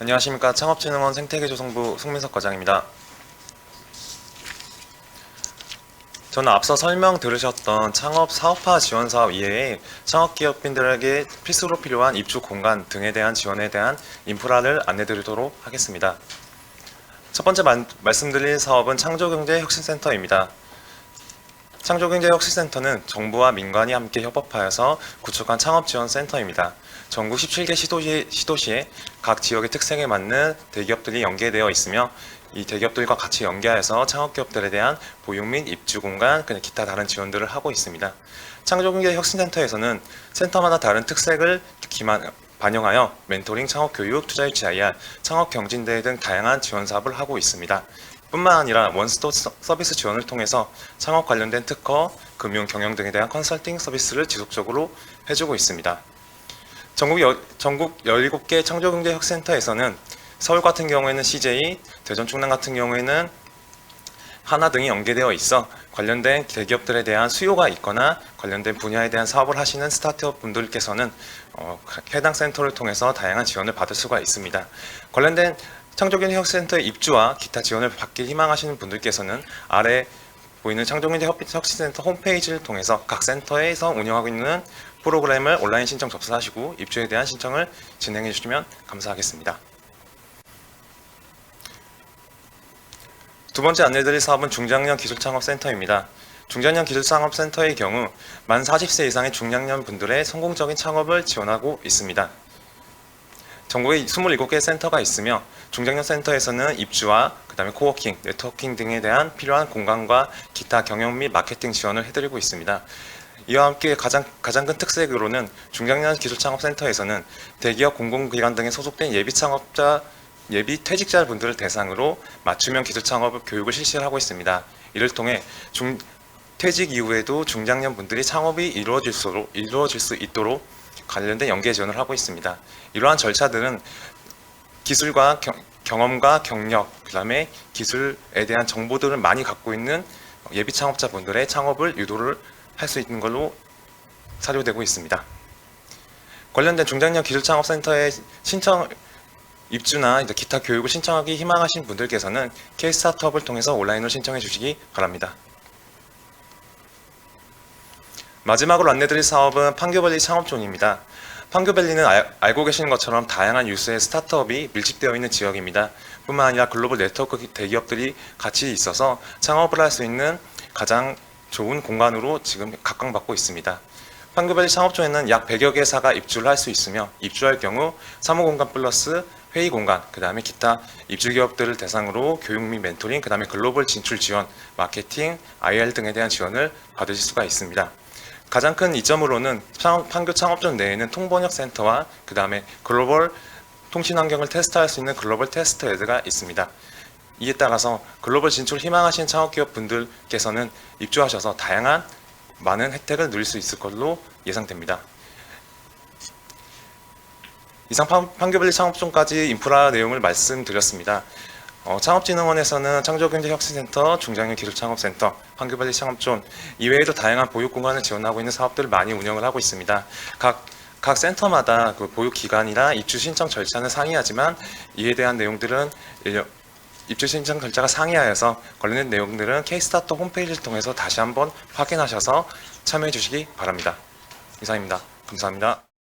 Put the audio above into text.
안녕하십니까 창업진흥원 생태계조성부 송민석 과장입니다. 저는 앞서 설명 들으셨던 창업 사업화 지원 사업 이외에 창업 기업인들에게 필수로 필요한 입주 공간 등에 대한 지원에 대한 인프라를 안내드리도록 하겠습니다. 첫 번째 만- 말씀드릴 사업은 창조경제혁신센터입니다. 창조경제혁신센터는 정부와 민관이 함께 협업하여서 구축한 창업지원센터입니다. 전국 17개 시도시, 시도시에 각 지역의 특색에 맞는 대기업들이 연계되어 있으며 이 대기업들과 같이 연계하여서 창업기업들에 대한 보육 및 입주 공간, 그냥 기타 다른 지원들을 하고 있습니다. 창조경제혁신센터에서는 센터마다 다른 특색을 기만, 반영하여 멘토링, 창업교육, 투자유치 IR, 창업경진대회 등 다양한 지원 사업을 하고 있습니다. 뿐만 아니라 원스톱 서- 서비스 지원을 통해서 창업 관련된 특허, 금융, 경영 등에 대한 컨설팅 서비스를 지속적으로 해주고 있습니다. 전국, 여, 전국 17개 창조경제혁센터에서는 서울 같은 경우에는 CJ, 대전 충남 같은 경우에는 하나 등이 연계되어 있어 관련된 대기업들에 대한 수요가 있거나 관련된 분야에 대한 사업을 하시는 스타트업 분들께서는 어, 해당 센터를 통해서 다양한 지원을 받을 수가 있습니다. 관련된 창조경제혁센터에 입주와 기타 지원을 받기 희망하시는 분들께서는 아래 보이는 창조경제 혁신센터 홈페이지를 통해서 각 센터에서 운영하고 있는 프로그램을 온라인 신청 접수하시고 입주에 대한 신청을 진행해 주시면 감사하겠습니다. 두 번째 안내드릴 사업은 중장년 기술창업센터입니다. 중장년 기술창업센터의 경우 만 40세 이상의 중장년 분들의 성공적인 창업을 지원하고 있습니다. 전국에 27개 센터가 있으며 중장년 센터에서는 입주와 그다음에 코워킹, 네트워킹 등에 대한 필요한 공간과 기타 경영 및 마케팅 지원을 해드리고 있습니다. 이와 함께 가장 가장 큰 특색으로는 중장년 기술 창업 센터에서는 대기업 공공기관 등에 소속된 예비 창업자 예비 퇴직자 분들을 대상으로 맞춤형 기술 창업 교육을 실시하고 있습니다. 이를 통해 중, 퇴직 이후에도 중장년 분들이 창업이 이루어질 수, 이루어질 수 있도록 관련된 연계 지원을 하고 있습니다. 이러한 절차들은 기술과 경, 경험과 경력, 그다음에 기술에 대한 정보들을 많이 갖고 있는 예비 창업자 분들의 창업을 유도를 할 수 있는 걸로 사료되고 있습니다. 관련된 중장년 기술창업센터에 신청 입주나 이제 기타 교육을 신청하기 희망하신 분들께서는 K-스타트업을 통해서 온라인으로 신청해 주시기 바랍니다. 마지막으로 안내드릴 사업은 판교밸리 창업존입니다. 판교밸리는 알, 알고 계시는 것처럼 다양한 유수의 스타트업이 밀집되어 있는 지역입니다. 뿐만 아니라 글로벌 네트워크 대기업들이 같이 있어서 창업을 할 수 있는 가장 좋은 공간으로 지금 각광받고 있습니다. 판교밸리 창업존에는 약 100여 개사가 입주를 할 수 있으며 입주할 경우 사무공간 플러스 회의 공간, 그 다음에 기타 입주 기업들을 대상으로 교육 및 멘토링, 그 다음에 글로벌 진출 지원, 마케팅, IR 등에 대한 지원을 받으실 수가 있습니다. 가장 큰 이점으로는 창- 판교 창업존 내에는 통번역 센터와 그 다음에 글로벌 통신 환경을 테스트할 수 있는 글로벌 테스트 헤드가 있습니다. 이에 따라서 글로벌 진출 희망하시는 창업기업 분들께서는 입주하셔서 다양한 많은 혜택을 누릴 수 있을 걸로 예상됩니다. 이상 판- 판교밸리 창업존까지 인프라 내용을 말씀드렸습니다. 어, 창업진흥원에서는 창조경제혁신센터, 중장년 기술창업센터, 판교밸리 창업존 이외에도 다양한 보육 공간을 지원하고 있는 사업들을 많이 운영을 하고 있습니다. 각, 각 센터마다 그 보육 기간이나 입주 신청 절차는 상이하지만 이에 대한 내용들은 입주 신청 절차가 상이하여서 관련된 내용들은 K-스타터 홈페이지를 통해서 다시 한번 확인하셔서 참여해 주시기 바랍니다. 이상입니다. 감사합니다.